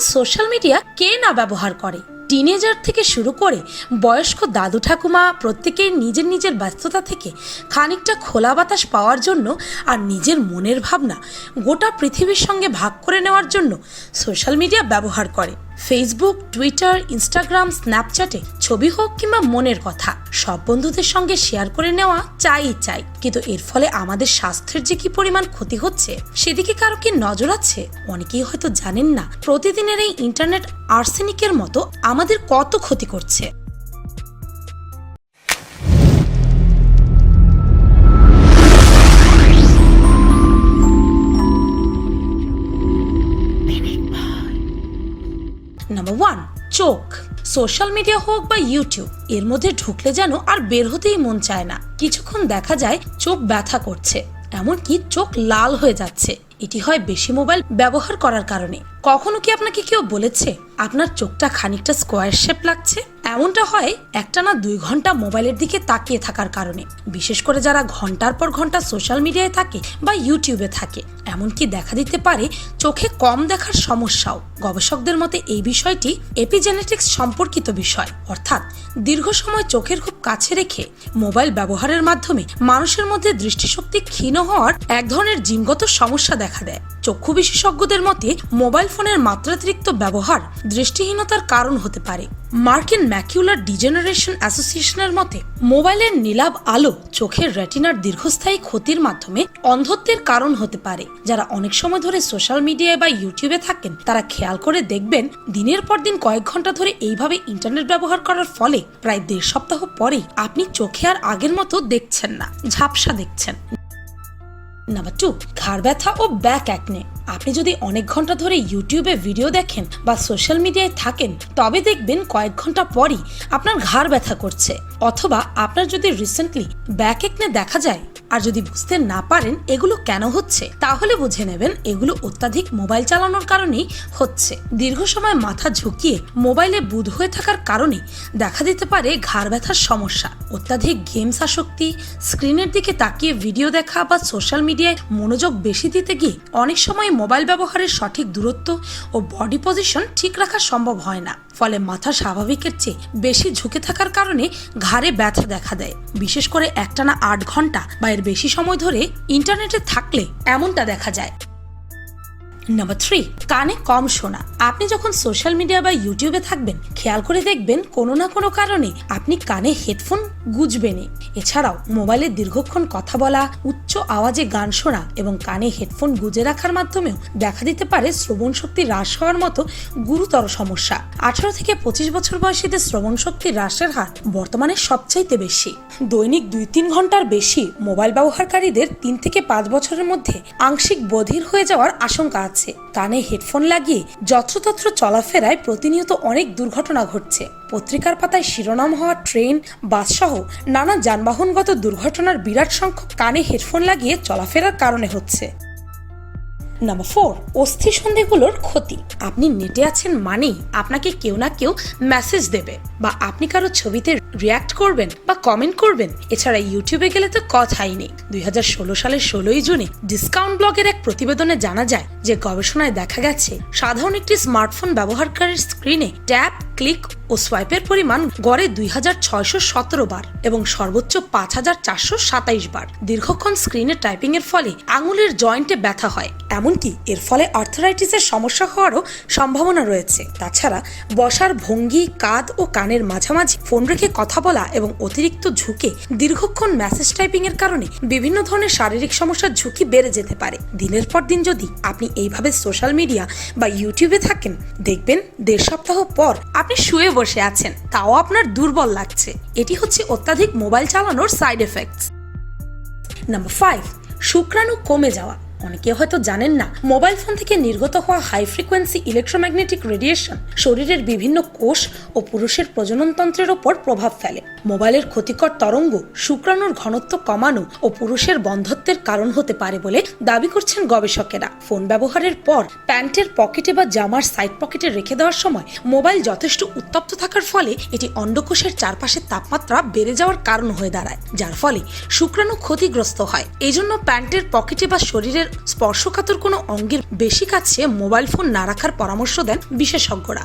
Social media কে না ব্যবহার করে? টিনেজার থেকে শুরু করে বয়স্ক দাদু ঠাকুমা, প্রত্যেকেই নিজের নিজের ব্যস্ততা থেকে খানিকটা খোলা বাতাস পাওয়ার জন্য আর নিজের মনের ভাবনা গোটা পৃথিবীর সঙ্গে ভাগ করে নেওয়ার জন্য সোশ্যাল মিডিয়া ব্যবহার করে। ফেসবুক টুইটার ইনস্টাগ্রাম স্ন্যাপচ্যাটে ছবি হোক কিংবা মনের কথা, সব বন্ধুদের সঙ্গে শেয়ার করে নেওয়া চাই চাই। কিন্তু এর ফলে আমাদের স্বাস্থ্যের যে কি পরিমাণ ক্ষতি হচ্ছে, সেদিকে কারও কি নজর আছে? অনেকেই হয়তো জানেন না, প্রতিদিনের এই ইন্টারনেট আর্সেনিকের মতো আমাদের কত ক্ষতি করছে। চোখ সোশ্যাল মিডিয়া হোক বা ইউটিউব এর মধ্যে ঢুকলে যেন আর বের হতেই মন চায় না। কিছুক্ষণ দেখা যায় চোখ ব্যথা করছে, এমনকি চোখ লাল হয়ে যাচ্ছে। এটি হয় বেশি মোবাইল ব্যবহার করার কারণে। কখনো কি আপনাকে কেউ বলেছে আপনার চোখটা খানিকটা স্কোয়ার শেপ লাগছে? এমনটা হয় একটা না দুই ঘণ্টা মোবাইলের দিকে তাকিয়ে থাকার কারণে। বিশেষ করে যারা ঘণ্টার পর ঘণ্টা সোশ্যাল মিডিয়ায় থাকে বা ইউটিউবে থাকে। এমনকি দেখা দিতে পারে চোখে কম দেখার সমস্যাও। গবেষকদের মতে এই বিষয়টি এপিজেনেটিক্স সম্পর্কিত বিষয়। অর্থাৎ দীর্ঘ সময় চোখের খুব কাছে রেখে মোবাইল ব্যবহারের মাধ্যমে মানুষের মধ্যে দৃষ্টিশক্তি ক্ষীণ হওয়ার এক ধরনের জিনগত সমস্যা দেখা দেয়। চক্ষু বিশেষজ্ঞদের মতে মোবাইল ফোনের মাত্রাতিরিক্ত ব্যবহার দৃষ্টিহীনতার কারণ হতে পারে। মার্কিন ম্যাকিউলার ডিজেনারেশন অ্যাসোসিয়েশনের মতে, মোবাইলের নীলাভ আলো চোখের রেটিনার দীর্ঘস্থায়ী ক্ষতির মাধ্যমে অন্ধত্বের কারণ হতে পারে। যারা অনেক সময় ধরে সোশ্যাল মিডিয়ায় বা ইউটিউবে থাকেন, তারা খেয়াল করে দেখবেন, দিনের পর দিন কয়েক ঘণ্টা ধরে এইভাবে ইন্টারনেট ব্যবহার করার ফলে প্রায় দেড় সপ্তাহ পরেই আপনি চোখে আর আগের মতো দেখছেন না, ঝাপসা দেখছেন। নাম্বার টু ঘাড় ব্যথা ও ব্যাক অ্যাকনে আপনি যদি অনেক ঘণ্টা ধরে ইউটিউবে ভিডিও দেখেন বা সোশ্যাল মিডিয়ায় থাকেন, তবে দেখবেন কয়েক ঘণ্টা পরই আপনার ঘাড় ব্যথা করছে। অথবা আপনার যদি রিসেন্টলি ব্যাক একনে দেখা যায় আর যদি বুঝতে না পারেন এগুলো কেন হচ্ছে, তাহলে বুঝে নেবেন এগুলো অত্যাধিক মোবাইল চালানোর কারণেই হচ্ছে। দীর্ঘ সময় মাথা ঝুঁকিয়ে মোবাইলে বুধ হয়ে থাকার কারণে দেখা দিতে পারে ঘাড় ব্যথার সমস্যা। অত্যাধিক গেমস আসক্তি, স্ক্রিনের দিকে তাকিয়ে ভিডিও দেখা বা সোশ্যাল মিডিয়ায় মনোযোগ বেশি দিতে গিয়ে অনেক সময় মোবাইল ব্যবহারের সঠিক দূরত্ব ও বডি পজিশন ঠিক রাখা সম্ভব হয় না। ফলে মাথা স্বাভাবিকের চেয়ে বেশি ঝুঁকে থাকার কারণে ঘাড়ে ব্যথা দেখা দেয়। বিশেষ করে একটানা আট ঘণ্টা বা এর বেশি সময় ধরে ইন্টারনেটে থাকলে এমনটা দেখা যায়। নাম্বার থ্রি কানে কম শোনা। আপনি যখন সোশ্যাল মিডিয়া বা ইউটিউবে থাকবেন, খেয়াল করে দেখবেন কোনো না কোনো কারণে আপনি কানে হেডফোন গুজবেনই। এছাড়াও মোবাইলে দীর্ঘক্ষণ কথা বলা, উচ্চ আওয়াজে গান শোনা এবং কানে হেডফোন গুজে রাখার মাধ্যমেও দেখা দিতে পারে শ্রবণ শক্তি হ্রাস হওয়ার মতো গুরুতর সমস্যা। আঠারো থেকে পঁচিশ বছর বয়সীদের শ্রবণ শক্তি হ্রাসের হার বর্তমানে সবচাইতে বেশি। দৈনিক দুই তিন ঘণ্টার বেশি মোবাইল ব্যবহারকারীদের তিন থেকে পাঁচ বছরের মধ্যে আংশিক বধির হয়ে যাওয়ার আশঙ্কা আছে। কানে হেডফোন লাগিয়ে যত্রতত্র চলাফেরায় প্রতিনিয়ত অনেক দুর্ঘটনা ঘটছে। পত্রিকার পাতায় শিরোনাম হওয়া ট্রেন বাস সহ নানা যানবাহনগত দুর্ঘটনার বিরাট সংখ্যক কানে হেডফোন লাগিয়ে চলাফেরার কারণে হচ্ছে। নাম্বার ফোর অস্থি সন্ধিগুলোর ক্ষতি। আপনি নেটে আছেন মানেই আপনাকে কেউ না কেউ মেসেজ দেবে বা আপনি কারও ছবিতে রিয়াক্ট করবেন বা কমেন্ট করবেন। এছাড়া ইউটিউবে গেলে তো কথাই নেই। দু হাজার ষোলো সালের ষোলোই জুনে ডিসকাউন্ট ব্লগের এক প্রতিবেদনে জানা যায় যে গবেষণায় দেখা গেছে, সাধারণ একটি স্মার্টফোন ব্যবহারকারীর স্ক্রিনে ট্যাপ ক্লিক ও সোয়াইপের পরিমাণ গড়ে দুই হাজার ছয়শো সতেরো বার এবং সর্বোচ্চ পাঁচ হাজার চারশো সাতাইশ বার। দীর্ঘক্ষণ স্ক্রিনে টাইপিং এর ফলে আঙুলের জয়েন্টে ব্যথা হয়। এমনকি এর ফলে আর্থারাইটিসের সমস্যা হওয়ারও সম্ভাবনা রয়েছে। তাছাড়া বসার ভঙ্গি, কাঁধ ও কানের মাঝামাঝি, ফোন রেখে কথা বলা এবং অতিরিক্ত ঝুঁকে দীর্ঘক্ষণ মেসেজ টাইপিং এর কারণে বিভিন্ন ধরনের শারীরিক সমস্যার ঝুঁকি বেড়ে যেতে পারে। দিনের পর দিন যদি আপনি এইভাবে সোশ্যাল মিডিয়া বা ইউটিউবে থাকেন, দেখবেন দেড় সপ্তাহ পর আপনি শুয়ে বসে আছেন, তাও আপনার দুর্বল লাগছে। এটি হচ্ছে অত্যাধিক মোবাইল চালানোর সাইড এফেক্টস নাম্বার ফাইভ শুক্রাণু কমে যাওয়া। অনেকে হয়তো জানেন না, মোবাইল ফোন থেকে নির্গত হওয়া হাই ফ্রিকোয়েন্সি ইলেকট্রোম্যাগনেটিক রেডিয়েশন শরীরের বিভিন্ন কোষ ও পুরুষের প্রজননতন্ত্রের ওপর প্রভাব ফেলে। মোবাইলের ক্ষতিকর তরঙ্গ শুক্রাণুর ঘনত্ব কমানো ও পুরুষের বন্ধত্বের কারণ হতে পারে বলে দাবি করছেন গবেষকেরা। ফোন ব্যবহারের পর প্যান্টের পকেটে বা জামার সাইড পকেটে রেখে দেওয়ার সময় মোবাইল যথেষ্ট উত্তপ্ত থাকার ফলে এটি অন্ডকোষের চারপাশের তাপমাত্রা বেড়ে যাওয়ার কারণ হয়ে দাঁড়ায়, যার ফলে শুক্রাণু ক্ষতিগ্রস্ত হয়। এই জন্য প্যান্টের পকেটে বা শরীরের স্পর্শকাতর কোনো অঙ্গের বেশি কাছে মোবাইল ফোন না রাখার পরামর্শ দেন বিশেষজ্ঞরা।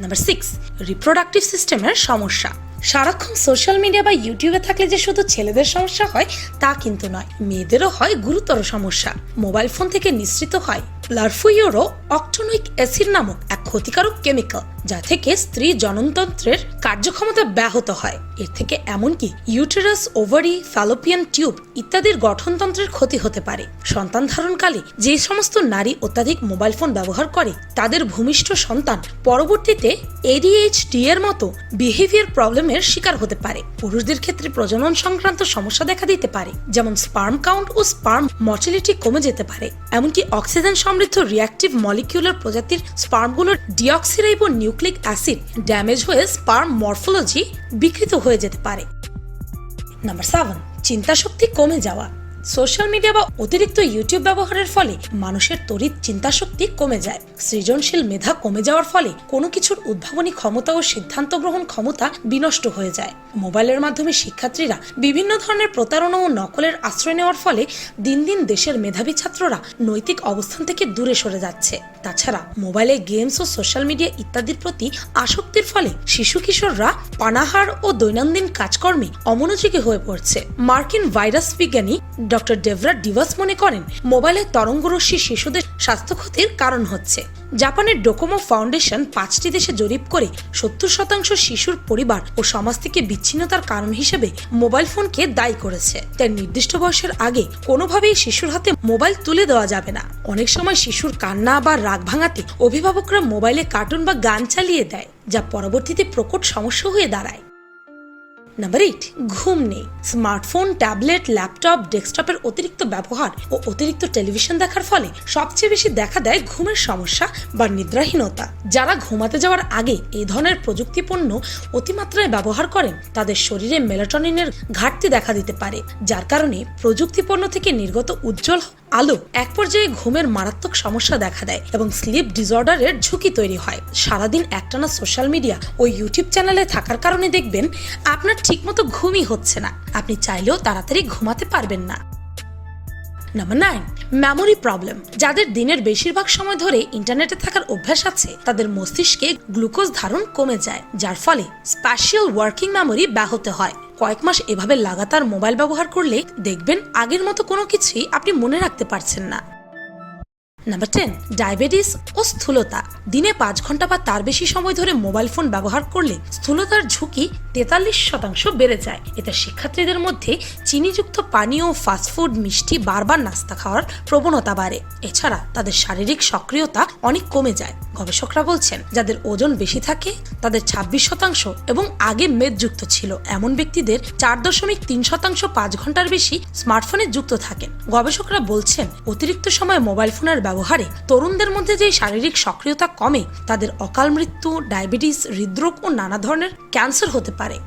নাম্বার সিক্স, রিপ্রোডাক্টিভ সিস্টেমের সমস্যা। সারাক্ষণ সোশ্যাল মিডিয়া বা ইউটিউবে থাকলে যে শুধু ছেলেদের সমস্যা হয়, তা কিন্তু নয়, মেয়েদেরও হয় গুরুতর সমস্যা। মোবাইল ফোন থেকে নিঃসৃত হয় প্লারফুইওরো অক্টোনিক অ্যাসিড নামক এক ক্ষতিকারক কেমিক্যাল যা থেকে স্ত্রী জননতন্ত্রের কার্যক্ষমতা ব্যাহত হয়। এর থেকে এমনকি ইউটেরাস ওভারি ফ্যালোপিয়ান টিউব ইত্যাদির গঠনতন্ত্রের ক্ষতি হতে পারে। সন্তান ধারণকালে যে সমস্ত নারী অত্যাধিক মোবাইল ফোন ব্যবহার করে, তাদের ভূমিষ্ঠ সন্তান পরবর্তীতে এডিএইচডি এর মতো বিহেভিয়ার প্রবলেমের শিকার হতে পারে। পুরুষদের ক্ষেত্রে প্রজনন সংক্রান্ত সমস্যা দেখা দিতে পারে, যেমন স্পার্ম কাউন্ট ও স্পার্ম মর্টিলিটি কমে যেতে পারে। এমনকি অক্সিজেন সমৃদ্ধ রিয়াক্টিভ মলিকিউলার প্রজাতির স্পার্মগুলোর ডিঅক্সিরাইবো নিউক্লিক অ্যাসিড ড্যামেজ হয়ে স্পার্ম মরফোলজি বিকৃত হয়ে যেতে পারে। নাম্বার সেভেন চিন্তাশক্তি কমে যাওয়া। সোশ্যাল মিডিয়া বা অতিরিক্ত ইউটিউব ব্যবহারের ফলে মানুষের তড়িৎ চিন্তা শক্তি কমে যায়। সৃজনশীল মেধা কমে যাওয়ার ফলে কোনো কিছুর উদ্ভাবনী ক্ষমতা ও সিদ্ধান্ত গ্রহণ ক্ষমতা বিনষ্ট হয়ে যায়। মোবাইলের মাধ্যমে শিক্ষার্থীরা বিভিন্ন ধরনের প্রতারণা ও নকলের আশ্রয় নেওয়ার ফলে দিন দিন দেশের মেধাবী ছাত্ররা নৈতিক অবস্থান থেকে দূরে সরে যাচ্ছে। তাছাড়া মোবাইলে গেমস ও সোশ্যাল মিডিয়া ইত্যাদির প্রতি আসক্তির ফলে শিশু কিশোররা পানাহার ও দৈনন্দিন কাজকর্মে অমনোযোগী হয়ে পড়ছে। মার্কিন ভাইরাস বিজ্ঞানী ডক্টর ডেভরা ডিভাস মনে করেন মোবাইলের তরঙ্গরশ্মি শিশুদের স্বাস্থ্য ক্ষতির কারণ হচ্ছে। জাপানের ডোকোমো ফাউন্ডেশন পাঁচটি দেশে জরিপ করে সত্তর শতাংশ শিশুর পরিবার ও সমাজ থেকে বিচ্ছিন্নতার কারণ হিসেবে মোবাইল ফোনকে দায়ী করেছে। তাই নির্দিষ্ট বয়সের আগে কোনোভাবেই শিশুর হাতে মোবাইল তুলে দেওয়া যাবে না। অনেক সময় শিশুর কান্না বা রাগ ভাঙাতে অভিভাবকরা মোবাইলে কার্টুন বা গান চালিয়ে দেয়, যা পরবর্তীতে প্রকট সমস্যা হয়ে দাঁড়ায়। নাম্বার এইট ঘুম নেই। স্মার্টফোন ট্যাবলেট ল্যাপটপ ডেস্কটপের অতিরিক্ত ব্যবহার ও অতিরিক্ত টেলিভিশন দেখার ফলে সবচেয়ে বেশি দেখা দেয় ঘুমের সমস্যা বা নিদ্রাহীনতা। যারা ঘুমাতে যাওয়ার আগে এই ধরনের প্রযুক্তিপণ্য অতিমাত্রায় ব্যবহার করেন, তাদের শরীরে মেলাটনিনের ঘাটতি দেখা দিতে পারে, যার কারণে প্রযুক্তিপণ্য থেকে নির্গত উজ্জ্বল আলো এক পর্যায়ে ঘুমের মারাত্মক সমস্যা দেখা দেয় এবং স্লিপ ডিসঅর্ডারের ঝুঁকি তৈরি হয়। সারাদিন একটানা সোশ্যাল মিডিয়া ও ইউটিউব চ্যানেলে থাকার কারণে দেখবেন আপনার ঠিকমতো ঘুমই হচ্ছে না। আপনি চাইলেও তাড়াতাড়ি ঘুমাতে পারবেন না। নাম্বার নাইন মেমোরি প্রবলেম যাদের দিনের বেশিরভাগ সময় ধরে ইন্টারনেটে থাকার অভ্যাস আছে, তাদের মস্তিষ্কে গ্লুকোজ ধারণ কমে যায়, যার ফলে স্প্যাশিয়াল ওয়ার্কিং মেমোরি ব্যাহত হয়। কয়েক মাস এভাবে লাগাতার মোবাইল ব্যবহার করলে দেখবেন আগের মতো কোনো কিছুই আপনি মনে রাখতে পারছেন না। নাম্বার টেন ডায়াবেটিস ও স্থূলতা। দিনে পাঁচ ঘণ্টা বা তার বেশি সময় ধরে মোবাইল ফোন ব্যবহার করলে স্থূলতার ঝুঁকি তেতাল্লিশ শতাংশ বেড়ে যায়। এতে শিক্ষার্থীদের মধ্যে চিনিযুক্ত পানীয় ও ফাস্টফুড মিষ্টি, বারবার নাস্তা খাওয়ার প্রবণতা বাড়ে। এছাড়া তাদের শারীরিক সক্রিয়তা অনেক কমে যায়। গবেষকরা বলছেন, যাদের ওজন বেশি থাকে, তাদের ছাব্বিশ শতাংশ এবং আগে মেদযুক্ত ছিল। এমন ব্যক্তিদের চার দশমিক তিন শতাংশ পাঁচ ঘণ্টার বেশি স্মার্টফোনে যুক্ত থাকেন। গবেষকরা বলছেন, অতিরিক্ত সময় মোবাইল ফোনের ব্যবহারে তরুণদের মধ্যে যে শারীরিক সক্রিয়তা কমে, তাদের অকাল মৃত্যু, ডায়াবেটিস, হৃদরোগ ও নানা ধরনের ক্যান্সার হতে পারে।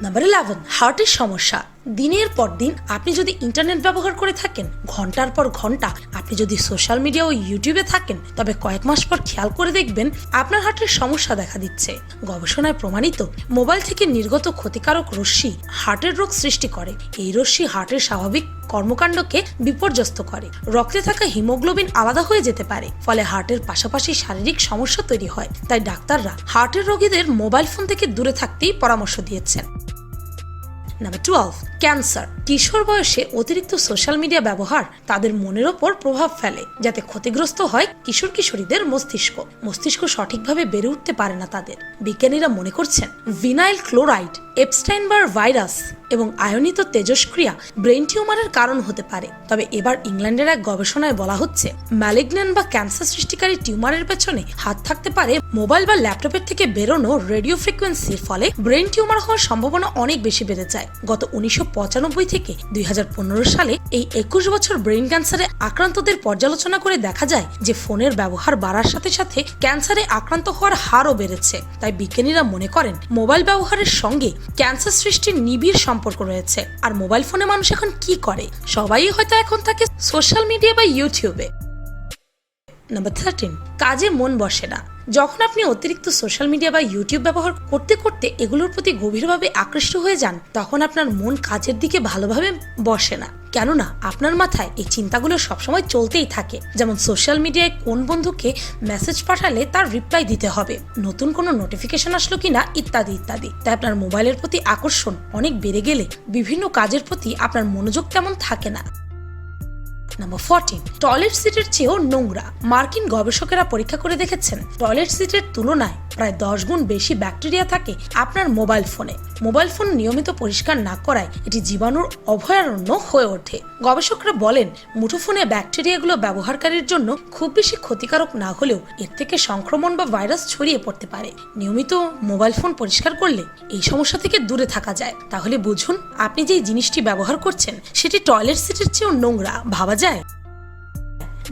নাম্বার ইলেভেন, হার্টের সমস্যা। দিনের পর দিন আপনি যদি ইন্টারনেট ব্যবহার করে থাকেন, ঘণ্টার পর ঘণ্টা আপনি যদি সোশ্যাল মিডিয়া ও ইউটিউবে থাকেন, তবে কয়েক মাস পর খেয়াল করে দেখবেন আপনার হার্টের সমস্যা দেখা দিচ্ছে। গবেষণায় প্রমাণিত মোবাইল থেকে নির্গত ক্ষতিকারক রশ্মি হার্টের রোগ সৃষ্টি করে। এই রশ্মি হার্টের স্বাভাবিক কর্মকাণ্ডকে বিপর্যস্ত করে। রক্তে থাকা হিমোগ্লোবিন আলাদা হয়ে যেতে পারে, ফলে হার্টের পাশাপাশি শারীরিক সমস্যা তৈরি হয়। তাই ডাক্তাররা হার্টের রোগীদের মোবাইল ফোন থেকে দূরে থাকতেই পরামর্শ দিয়েছেন। নাম্বার টুয়েলভ ক্যান্সার কিশোর বয়সে অতিরিক্ত সোশ্যাল মিডিয়া ব্যবহার তাদের মনের ওপর প্রভাব ফেলে, যাতে ক্ষতিগ্রস্ত হয় কিশোর কিশোরীদের মস্তিষ্ক। মস্তিষ্ক সঠিকভাবে বেড়ে উঠতে পারে না তাদের। বিজ্ঞানীরা মনে করছেন ভিনাইল ক্লোরাইড এপস্টাইনবার ভাইরাস এবং আয়নিত তেজস্ক্রিয়া ব্রেন টিউমারের কারণ হতে পারে। তবে এবার ইংল্যান্ডের এক গবেষণায় বলা হচ্ছে ম্যালিগন্যান বা ক্যান্সার সৃষ্টিকারী টিউমারের পেছনে হাত থাকতে পারে, মোবাইল বা ল্যাপটপের থেকে বেরোনো রেডিও ফ্রিকোয়েন্সির ফলে ব্রেন টিউমার হওয়ার সম্ভাবনা অনেক বেশি বেড়ে যায়। গত উনিশশো পঁচানব্বই থেকে দুই হাজার পনেরো সালে এই একুশ বছর ব্রেন ক্যান্সারে আক্রান্তদের পর্যালোচনা করে দেখা যায় যে ফোনের ব্যবহার বাড়ার সাথে সাথে ক্যান্সারে আক্রান্ত হওয়ার হারও বেড়েছে। তাই বিজ্ঞানীরা মনে করেন, মোবাইল ব্যবহারের সঙ্গে ক্যান্সার সৃষ্টির নিবিড় সম্পর্ক রয়েছে। আর মোবাইল ফোনে মানুষ এখন কি করে? সবাই হয়তো এখন থাকে সোশ্যাল মিডিয়া বা ইউটিউবে। নাম্বার থার্টিন কাজে মন বসে না। যখন আপনি অতিরিক্ত সোশ্যাল মিডিয়া বা ইউটিউব ব্যবহার করতে করতে এগুলোর প্রতি গভীরভাবে আকৃষ্ট হয়ে যান, তখন আপনার মন কাজের দিকে ভালোভাবে বসে না। কেননা, আপনার মাথায় এই চিন্তাগুলো সবসময় চলতেই থাকে। যেমন সোশ্যাল মিডিয়ায় কোন বন্ধুকে মেসেজ পাঠালে তার রিপ্লাই দিতে হবে, নতুন কোনো নোটিফিকেশন আসলো কিনা, ইত্যাদি ইত্যাদি। তাই আপনার মোবাইলের প্রতি আকর্ষণ অনেক বেড়ে গেলে বিভিন্ন কাজের প্রতি আপনার মনোযোগ তেমন থাকে না। নাম্বার ফোরটিন টয়লেট সিটের চেয়েও নোংরা। মার্কিন গবেষকেরা পরীক্ষা করে দেখেছেন টয়লেট সিটের তুলনায় প্রায় দশ গুণ বেশি ব্যাকটেরিয়া থাকে আপনার মোবাইল ফোনে মোবাইল ফোন নিয়মিত পরিষ্কার না করায় এটি জীবাণুর অভয়ারণ্য হয়ে ওঠে। গবেষকরা বলেন, মুঠোফোনে ব্যাকটেরিয়াগুলো ব্যবহারকারীর জন্য খুব বেশি ক্ষতিকারক না হলেও এর থেকে সংক্রমণ বা ভাইরাস ছড়িয়ে পড়তে পারে। নিয়মিত মোবাইল ফোন পরিষ্কার করলে এই সমস্যা থেকে দূরে থাকা যায়। তাহলে বুঝুন, আপনি যে জিনিসটি ব্যবহার করছেন, সেটি টয়লেট সিটের চেয়েও নোংরা। ভাবা যায়?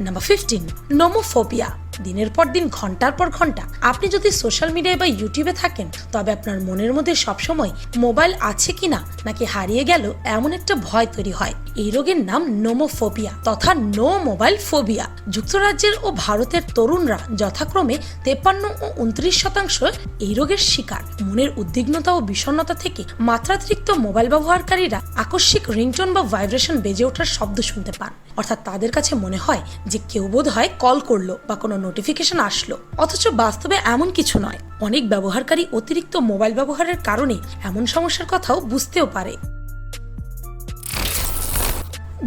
নাম্বার ফিফটিন নোমোফোবিয়া দিনের পর দিন, ঘণ্টার পর ঘণ্টা। আপনি যদি সোশ্যাল মিডিয়ায় বা ইউটিউবে থাকেন, তবে আপনার মনের মধ্যে সবসময় মোবাইল আছে কিনা, নাকি হারিয়ে গেল এমন একটা ভয় তৈরি হয়। এই রোগের নাম নোমোফোবিয়া তথা নো মোবাইল ফোবিয়া যুক্তরাজ্যের ও ভারতের তরুণরা যথাক্রমে তেপ্পান্ন ও উনত্রিশ শতাংশ এই রোগের শিকার। মনের উদ্বিগ্নতা ও বিষণ্ণতা থেকে মাত্রাতিরিক্ত মোবাইল ব্যবহারকারীরা আকস্মিক রিংটোন বা ভাইব্রেশন বেজে ওঠার শব্দ শুনতে পান। অর্থাৎ তাদের কাছে মনে হয় যে কেউ বোধ হয় কল করল বা কোনো নোটিফিকেশন আসলো। অথচ বাস্তবে এমন কিছু নয়। অনেক ব্যবহারকারী অতিরিক্ত মোবাইল ব্যবহারের কারণে এমন সমস্যার কথাও বুঝতেও পারে।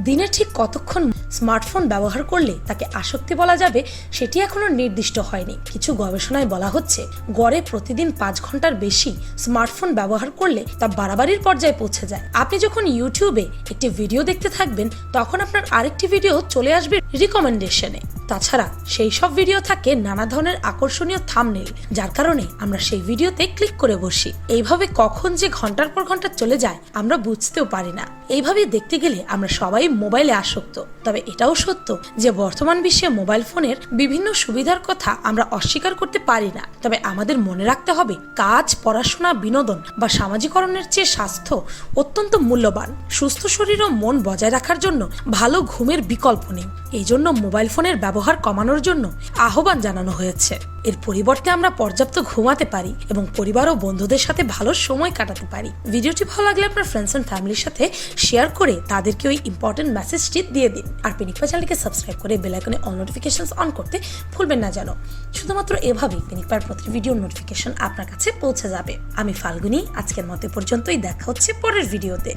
দিনে ঠিক কতক্ষণ স্মার্টফোন ব্যবহার করলে তাকে আসক্তি বলা যাবে, সেটি এখনও নির্দিষ্ট হয়নি। কিছু গবেষণায় বলা হচ্ছে, গড়ে প্রতিদিন পাঁচ ঘণ্টার বেশি স্মার্টফোন ব্যবহার করলে তা বাড়াবাড়ির পর্যায়ে পৌঁছে যায়। আপনি যখন ইউটিউবে একটি ভিডিও দেখতে থাকবেন, তখন আপনার আরেকটি ভিডিও চলে আসবে রিকমেন্ডেশনে। তাছাড়া সেই সব ভিডিও থাকে নানা ধরনের আকর্ষণীয় থামনেল যার কারণে আমরা সেই ভিডিওতে ক্লিক করে বসি। এইভাবে কখন যে ঘণ্টার পর ঘণ্টা চলে যায়, আমরা বুঝতেও পারি না। এইভাবে দেখতে গেলে আমরা সবাই মোবাইলে আসক্ত। তবে এটাও সত্য যে বর্তমান বিশ্বে মোবাইল ফোনের বিভিন্ন সুবিধার কথা আমরা অস্বীকার করতে পারি না। তবে আমাদের মনে রাখতে হবে, কাজ, পড়াশোনা, বিনোদন বা সামাজিকরণের চেয়ে স্বাস্থ্য অত্যন্ত মূল্যবান। সুস্থ শরীর ও মন বজায় রাখার জন্য ভালো ঘুমের বিকল্প নেই। এই জন্য মোবাইল ফোনের ব্যবহার কমানোর জন্য আহ্বান জানানো হয়েছে। এর পরিবর্তে আমরা পর্যাপ্ত ঘুমাতে পারি এবং পরিবার ও বন্ধুদের সাথে ভালো সময় কাটাতে পারি। ভিডিওটি ভালো লাগলে আপনার ফ্রেন্ডস অ্যান্ড ফ্যামিলির সাথে শেয়ার করে তাদেরকে ওই ইম্পর্টেন্ট মেসেজটি দিয়ে দিন। আর পেনিকপা চ্যানেলকে সাবস্ক্রাইব করে বেল আইকনে অল নোটিফিকেশন অন করতে ভুলবেন না যেন। শুধুমাত্র এভাবেই পেনিকপার প্রতি ভিডিও নোটিফিকেশন আপনার কাছে পৌঁছে যাবে। আমি ফাল্গুনি, আজকের মতো পর্যন্তই। দেখা হচ্ছে পরের ভিডিওতে